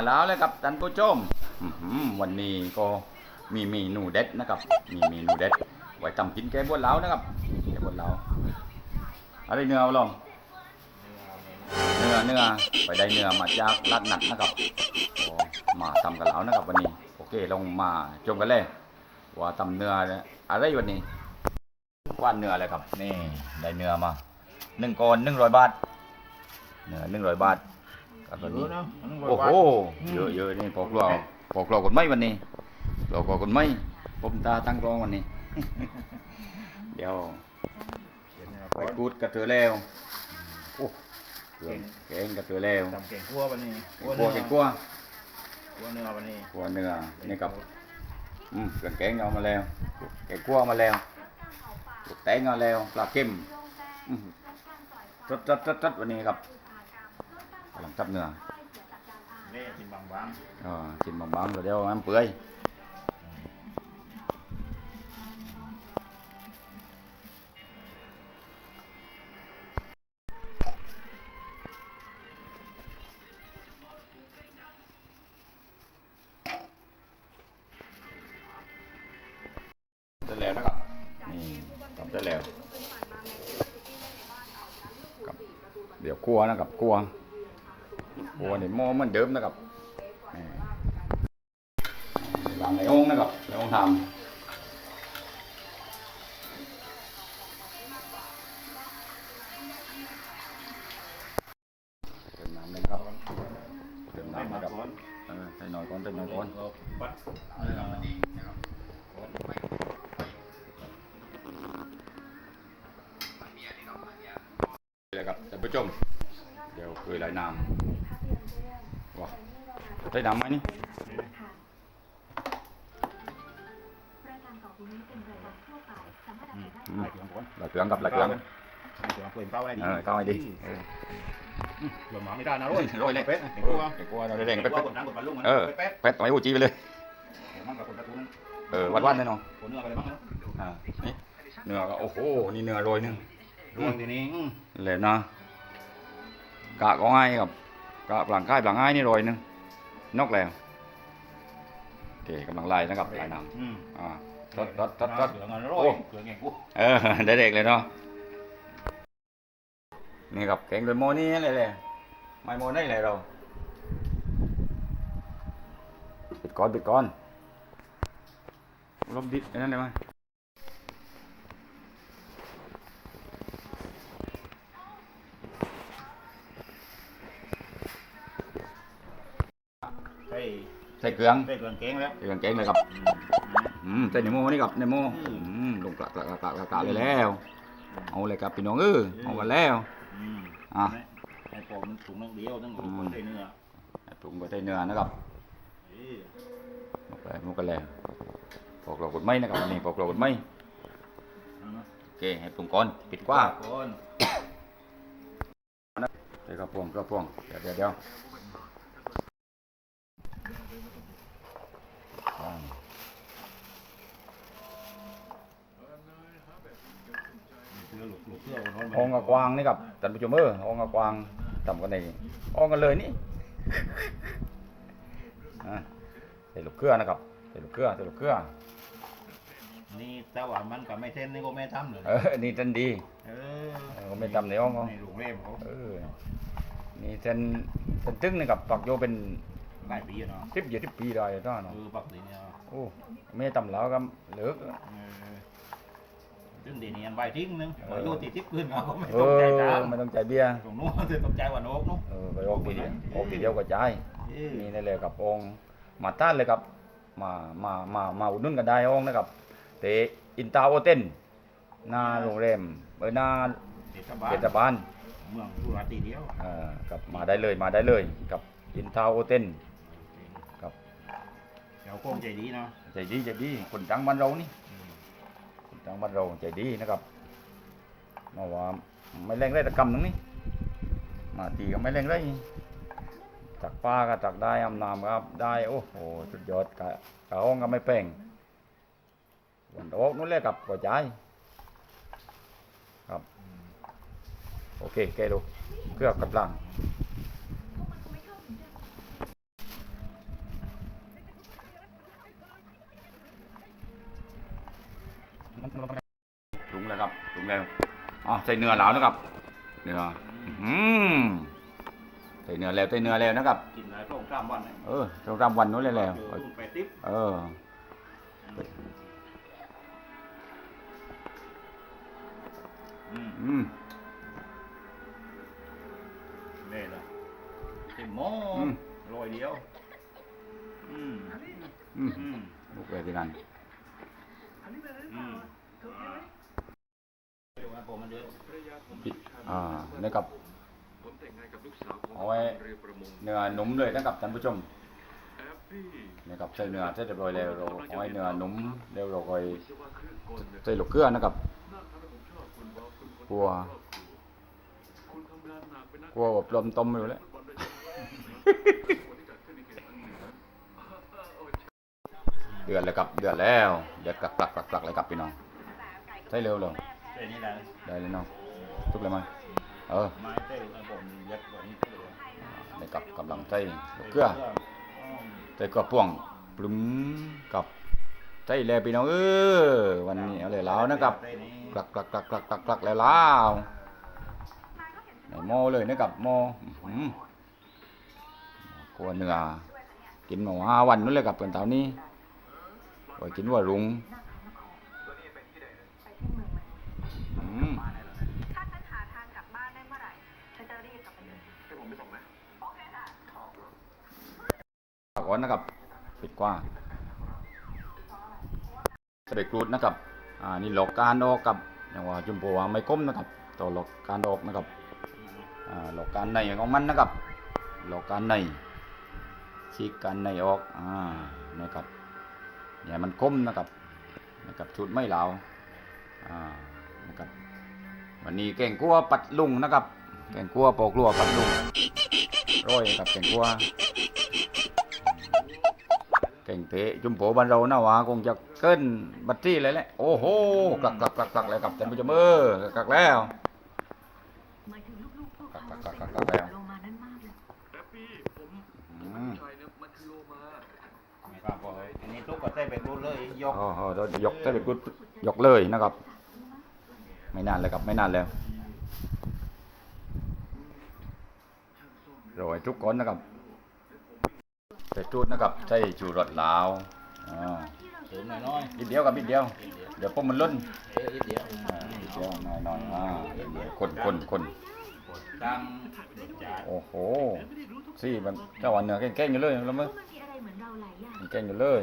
มาแล้วเลยครับท่านผู้ชมวันนี้ก็มีเมนูเด็ดนะครับ มีเมนูเด็ด ไว้ทำกินแกงบวนเหลานะครับแกงบวนเหลาอะไรเนื้อลองเนื้อเนื้อไปได้เนื้อมาจากลาดหนักนะครับมาทำกับเหลานะครับวันนี้ โอเคลงมาชมกันเลย ว่าทำเนื้ออะไรวันนี้ว่านเนื้ออะไรครับ นี่ได้เนื้อมาหนึ่งกอนหนึ่งร้อยบาทเนื้อหนึ่งร้อยบาท แล้วก็นี่โอ้โหเยอะเยอะนี่พอกเราพอกเราคนไม่วันนี้เราก็คนไม่ผมตาตั้งกลองวันนี้ เดี๋ยวไปกูดกระเตือแล้วโอ้เก่งเก่งกระเตือแล้วทำเก่งกลัววันนี้กลัวเก่งกลัวกลัวเนื้อวันนี้กลัวเนื้อนี่กับอืมเครื่องแกงเอามาแล้วแกงกลัวมาแล้วลูกแตงเอาแล้วปลาเค็มอืมจัดจัดจัดจัดวันนี้ครับ กำลังจับเนื้อ เล่กินบางบาง Ờ, chín bằng băng rồi đeo em bưởi Tới lèo đó cặp Nì, cặp tới lèo Cặp Điều cua nó cặp cua Cua này mô mình đớm nó cặp Nè. làm lại ôn nó gặp lại ôn hầm Đừng làm lên không วนี่มอมันเดิมนะครับหลังไอ้องนะครับไอ้องทำเติมน้ำนะครับเติมน้ำนะครับใส่หน่อยก่อนเติมหน่อยก่อนเลยครับท่านผู้ชมเดี๋ยวเคยหลายน้ำ บชมได้อืมไปถึงก่อนหลักเครื่องกับหลักเครื่องถึงเปิดเข้าได้ดีเออเข้าให้ดีหลวมหมาไม่ได้นะโร้ยโรยเลยเป็ดเก่งกลัวเก่งกลัวเราได้แดงเป็เป็ดดเป็เป็ดดกดน้ำกดปลาลุ่มเออเป็ดเป็ดต่อยอูจีไปเลยเดี๋ยวมันกับคนตะตุ้นเออวัดวัดแน่นอนคนเนื้ออะไรบ้างนะอ่านี่เนื้อก็โอ้โหนี่เนื้อโรยหนึงรวมทีนี้เลยนะกะก็ง่ายครับ กะปลังค่ายปลังง่ายนี่โรยหนึงนกแล้วโอเคกำลังไล่นะครับไล่น้อืมำอ่าทดทดทดทดเหลือเงินโร้ยเหลือเก่งกูเออได้เด็กเลยเนาะนี่ครับแกงโดยโมนี่เลยเลยไม่โมได้เลยเราปิดก่อนปิดก่อนลบดิดอันนั้นได้ไหมใส่ ใส่เกลืองใส่เครื่องแกงแล้วใส่เครื่องแกงเลยครับอืมใส่ในโมนี่ครับในโมอืมอืมลงกะกะกะกะกะกะเลยแล้ว เอาเลยครับพี่น้องเออเอากันแล้วอืมอะไอ้ปอมถุงนึงเดียวต้องคนใส่เนื้อปรุงไปใส่เนื้อนะครับเอ้ยลงไปมุกกันแล้วปอกเรากดไม่นะครับอันนี้ปอกเรากดไม่เอานะโอเคให้ปรุงก่อนปิดกว้างก่อนใส่กระพวงกระพวงเดี๋ยวเดี๋ยวเดี๋ยวอ่า เสื้ อหลุดหลุดเสื้อคนร้อนห้องกระกวางนี่ครับท่านผู้ชมเออห้องกระกวางทำกันในห้องกันเลยนี่อ่าใส่ลูกเกลือนะครับใส่ลูกเกลือใส่ลูกเกลือนี่แต่ว่ามันกับไม่เท่นนี่ก็ไม่ทำเลยเออนี่ท่านดีเออเออไม่ทำในห้องเขาในโรงแรมเขาเออนี่ท่านท่านตึ้งนี่กับปักโยเป็นหลายปีอะเนาะสิบยี่สิบปีได้ท่านเอเนาะอปักสีเนี่ยโอ้ไม่ทำแล้วก็เหลือกเออ ซึ่งเดี๋ยวนี้อันใบทิ้งนึงเอออายุติดทิพย์ขึ้นเขาก็ไม่เอต้องใจอจ้าไม่ต้องใจายเบี้ยตรงนู้นจะต้องใจว่าโนกนู้น เออไปออกทีเดียวออกทีเดียวก็จ่ายเออ นี่นี่เลยครับองค์มาต้านเลยครับมามามามาอุดหนุนกันได้องค์นะครับเตะอินตาโอเต้นหน้าโรงแรมเออหน้าเทศบาลเทศบาล เมืองสุราษฎร์ทีเดียวเอ่ากับมาได้เลยมาได้เลยกับอินตาโอเต้นครับเดี๋ยวโค้งใจดีเนาะใจดีใจดีคนจังบ้านเรานี่ จังบ้านเราใจดีนะครับมาว่าไม่แรงได้ตะกำหนึงนี่มาตีก็ไม่แรงได้จากป้าก็จากได้อำนามครับ ได้โอ้โหสุดยอดกะกะห้องก็ไม่แป้งวันโอ๊กนู้นเลยกับกระจครับ โอเคแกดูเครื่องกับลัง นะครับปรุงแล้วอ๋อใส่เนื้อแล้วนะครับเนื้ออืมใส่เนื้อแล้วใส่เนื้อแล้วนะครับกินหลายพระองค์สามวันเลยเออเราทำวันนู้นเลยแล้วเออรุ่นไปติ๊บเอออืมอืมนี่แหละติมโม่อืมโรยเดียว อืม อืมอืมลูกเลยที่นั่นอืมเดี๋ยวนะผมมันเยอะปิดอ่านะครับเอาไว้เนื้อหนุ่มเลยนะครับท่านผู้ชมนะครับใส่เนื้อเสร็จเรียบร้อยแล้วเราเอาไว้เนื้อหนุ่มแล้วเราก็ใส่ลูกเกลือนะครับกลัวกลัวแบบลมต้มอยู่แล้วเดือดเลยครับเดือดแล้วเดือดกลักกลักกลักกลักเลยครับพี่น้องใส่เร็วเร็วเส้นนี้แหละได้เลยน้องทุกเลยมั้ยเออไม้เส้นแล้วผมยัดกว่านี้เลยในกับกำลังใส่ลูกเกลือใส่เกลือป่วงปลุ้มกับใส่แล้วพี่น้องเออวันนี้เอาเลยแล้วนะครับเส้นนี้กลักกลักกลักกลักกลักกลักแล้วแล้วในหม้อเลยนะครับหม้ออื้อหือกลัวเนื้อกินมาห้าวันนู้นเลยกับเป็นเต่านี้ โอ้ยกินว่ารุงอืมถ้าฉันหาทางกลับบ้านได้เมื่อไหร่ฉันจะรีบกลับไปเลยก่อนนะครับปิดกว้างสเปกรูดนะครับ อ่า นี่หลอกการออกกับอย่างว่าจุมโพว่าไม่ก้มนะครับต่อหลอกการออกนะครับ อ่า หลอกการในของมันนะครับ หลอกการในฉีกการในออก อ่า นะครับอย่าให้ มันคมนะครับนะครับชุดไม่เหลาอ่านะครับวันนี้แกงกัวปัดลุงนะครับ แกงกัวปอกลัวปัดลุงร้อยครับแกงกัวแกงเตะจุมโผบ้านเรานะวะคงจะเกินบัตรที่เลยแหละโอ้โหกลักกลักกลักกลักเลยครับท่านผู้ชมเออกลักแล้วหมายถึงลูกๆพวกเขากักกักกัเป็กนกักแล้วโลมานั้นมากเลยอืม ไม่กล้าบอกเลยอันนี้ทุกก็ใส่เป็นรูดเลยยกอ๋ออ๋อเรายกได้ไปกุดยกเลยนะครับ ไม่นานเลยครับไม่นานแล้วโรยทุกคนนะครับใส่จุดนะครับใส่จูรสลาวอ่าเติมหน่อยนิดเดียวกับนิดเดียว เดี๋ยวพวกมันล้นๆเอ๊ะนิดเดียวอ่านิดเดียวหน่อยหน่อยอ่าคนคนคนตั้งจานโอ้โหซี่มันเจ้าวันเนื้อแกล้งๆอยู่เลยแล้วมั้งมันมีอะไร เหมือนเราหลายอย่างแกล้งอยู่เลย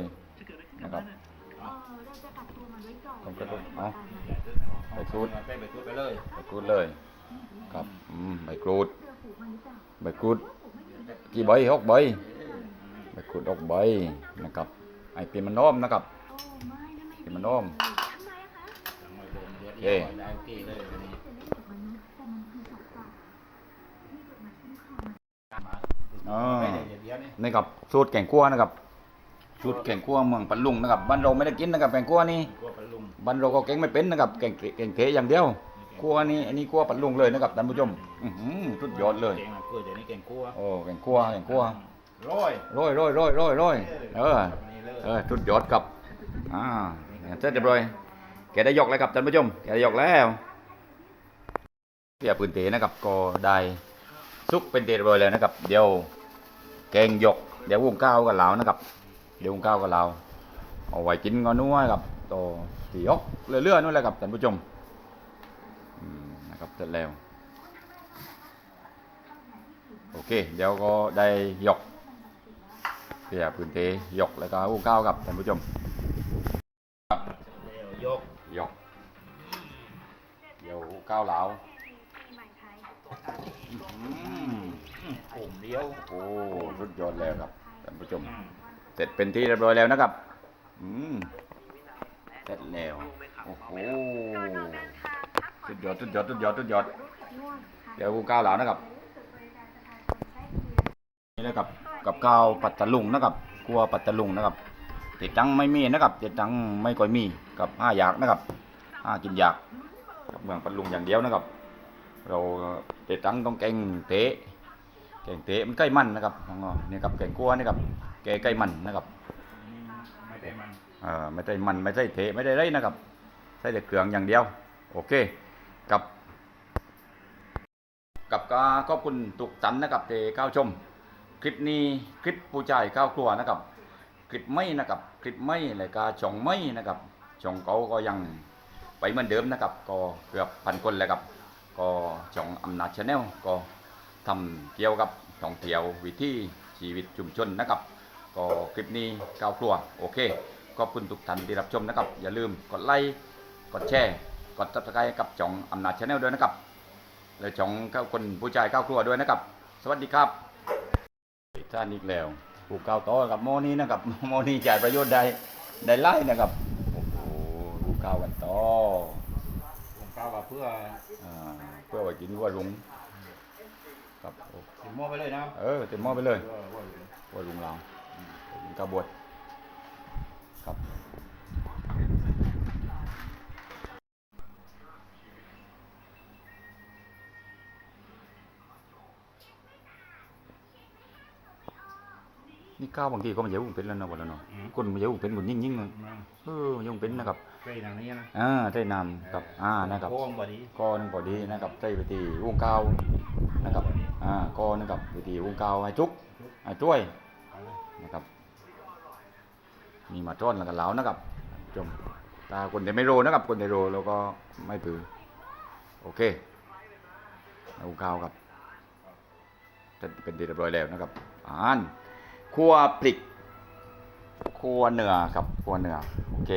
นะครับเออเราจะกักตัวมันไว้ก่อนผมจะดูเอาไปกรูดใส่ไปกรูดไปเลยใบกรูดเลย ครับอืมใบกรูดเสื้อผูกมันหรือเปล่าใบกรูดกี่ใบหกใบใบกรูดหกใบนะครับไอเปียนมันน้อมนะครับโอ้ไม่นะไม่เปียนมันน้อมทำไมอะคะตั้งไว้บนเดือดเอ๊ะได้โอเค อ๋อ ไม่ได้เดี๋ยวเดียวนี่นี่ครับสูตรแกงคั่วนะครับสูตรแกงคั่วเมืองปันลุงนะครับบ้านเราไม่ได้กินนะครับแกงคั่วนี่กลัวปลาลุงบ้านเราก็แกงไม่เป็นนะครับแกงแกงเทอย่างเดียวคั่วนี่อันนี้คั่วปันลุงเลยนะครับท่านผู้ชมอื้อหือสุดยอดเลยเก่งนะกลัวเดี๋ยวนี้เก่งกลัวโอ้แกงคั่วแกงคั่วโร้อยโรยโรยโรยโรยโรยเออนี่เลยเออสุดยอดครับ อ่าเสร็จเรียบร้อย แกได้ยกแล้วครับท่านผู้ชม แกได้ยกแล้วเปียปืนเตนะครับ ก็ได้ซุกเป็นเตเรียบร้อยแล้วนะครับ เดี๋ยว แกงยก เดี๋ยววงข้าวกับเรานะครับ เดี๋ยววงข้าวกับเราเอาไว้กินก่อนนู้นครับต่อสียกเรื่อยๆนู่นแหละครับท่านผู้ชมอืมนะครับเสร็จแล้วโอเค เดี๋ยวก็ได้ยกเปียพื้นที่ยกแล้วก็อู้ก้าวกับท่านผู้ชมเดี๋ยวยกยกเดี๋ยวอู้ก้าวเหลา ปีใหม่ไทยอืมกลุ่มเดียว โอ้สุดยอดแล้วครับท่านผู้ชมอืมเสร็จเป็นที่เรียบร้อยแล้วนะครับ อืมเสร็จแล้ว โอ้โหสุดยอดสุดยอดสุดยอดสุดยอด เดี๋ยวอู้ก้าวเหลานะครับ นี่นะครับ กับก้าวปัตตะลุงนะครับกลัวปัตตะลุงนะครับเจ็ดจังไม่มีนะครับเจ็ดจังไม่ค่อยมีกับห้าอยากนะครับห้ากินอยากกับเมืองปัตลุงอย่างเดียวนะครับ เราเตะตังต้องแกงเตะ แกงเตะมันใกล้มันนะครับน้องๆนี่ครับแกงกัวนี่ครับแกงใกล้มันนะครับไม่ได้มันเออไม่ใช่มันไม่ใช่เตะไม่ได้ไรนะครับใช่แต่เครื่องอย่างเดียว โอเคกับ กับก็ขอบคุณทุกท่านนะครับที่เข้าชม คลิปนี้คลิปผู้ชายเข้าวครัวนะครับ คลิปไม่นะครับ คลิปไม่แล้วก็ช่องไม่นะครับช่องเขาก็ยังไปเหมือนเดิมนะครับ ก็เกือบพันคนแล้วครับ ก็ช่องอำนาจชาแนลก็ ทำเกี่ยวกับท่องเที่ยววิถีชีวิตชุมชนนะครับ ก็คลิปนี้ก้าวครัวโอเคขอบคุณทุกท่านที่รับชมนะครับ อย่าลืมกดไลค์กดแชร์กดติดตามกับช่องอำนาจชาแนลด้วยนะครับและช่องก้าวคนผู้ชายก้าวครัวด้วยนะครับ สวัสดีครับท่านอีกแล้วผูกก้าวต่อกับโมนี้นะครับโมนี้จ่ายประโยชน์ได้ได้ไล่นะครับโอ้โหผูกก้าวกันต่อผมกล่าวว่าเพื่ออ่าเพื่อไว้กินวัวลุง ครับโอ้ถึงหม้อไปเลยนะเออเต็มหม้อไปเลยเพื่อว่าอยู่วัวลุงเรากินกระบวดครับนี่ข้าวบางทีก็มันเยอะเป็นแล้วนะวันละเนาะคนมันเยอะเป็นคนยิ่งยิ่งๆเลยนะเออยังเป็นนะครับใกล้ทางนี้นะอ่าใส่น้ำกับอ่านะครับโค้งพอดีก้อนงพอดีนะครับใส่ไปตีวงเกาวนะครับ อ่าก้อนะครับไปตีวงเกาวให้จุกให้จ้วยนะครับ มีมาต้อนแล้วกันแล้วนะครับชมตาคนเดไม่โรนะครับ คนเดโรเราก็ไม่ผือโอเควงเกาครับจะเป็นเรียบร้อยแล้วนะครับอาหารครัวพริกครัวเนื้อครับครัวเนื้อโอเค